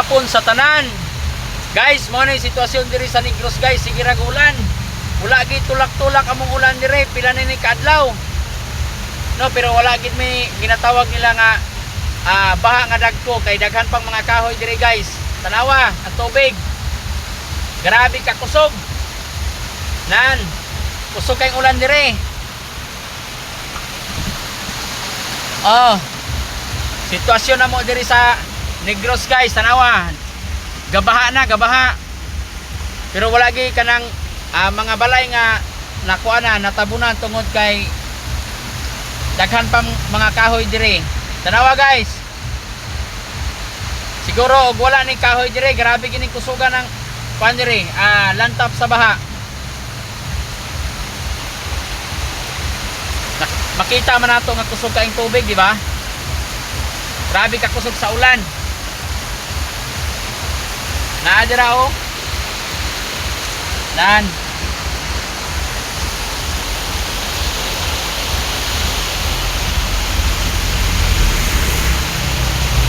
hapon sa tanan. Guys, mo na sitwasyon diri sa Negros guys, sige ra ulan. Wala gid tulak-tulak among ulan dire, pila na ni kaadlaw. No, pero wala gid may ginatawag nila nga ah, baha nga dagko kay daghan pang mga kahoy dire guys. Tanawa, ang tubig. Grabe ka kusog. Nan, kusog kay ulan dire. Oh. Sitwasyon na mo diri sa Negros guys, tanawa. Gabaha na, gabaha. Pero wala gi kanang ah, mga balay nga nakuha na natabunan tungod kay daghan pang mga kahoy dire. Tanawa guys. Siguro og wala ni kahoy dire, grabe gini kusugan ng kuan dire, ah, lantap sa baha. Makita man nato nga kusog kaing tubig, di ba? Grabe ka kusog sa ulan. Naa oh. Nan.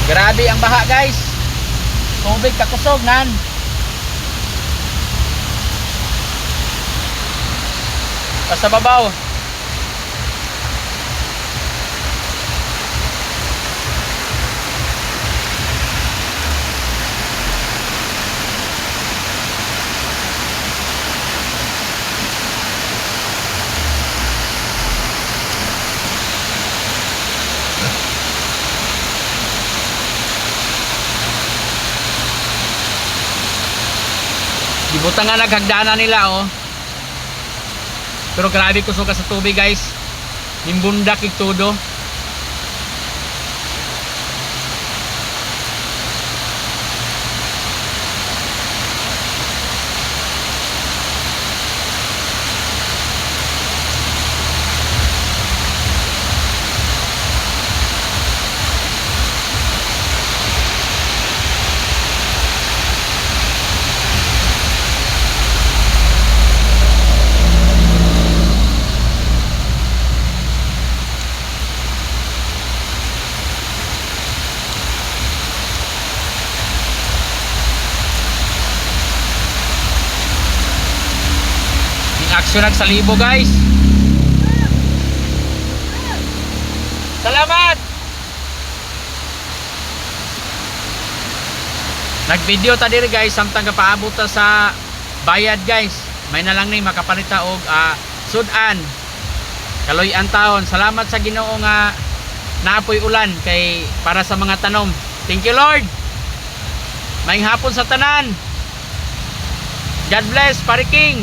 Grabe ang baha guys. Tubig kakusog nan. Basta babaw. Dibutan nga naghagdanan nila oh. Pero grabe kusog ka sa tubig guys. Nimbundak yung todo. Action sa libo guys. Salamat! Nag-video ta diri guys samtang kapaabot ta sa bayad guys. May na lang ni makapalita og ah, sudan. Kaloy ang taon. Salamat sa Ginoo nga naapoy ulan kay para sa mga tanom. Thank you Lord. Maayong hapon sa tanan. God bless, Pare King.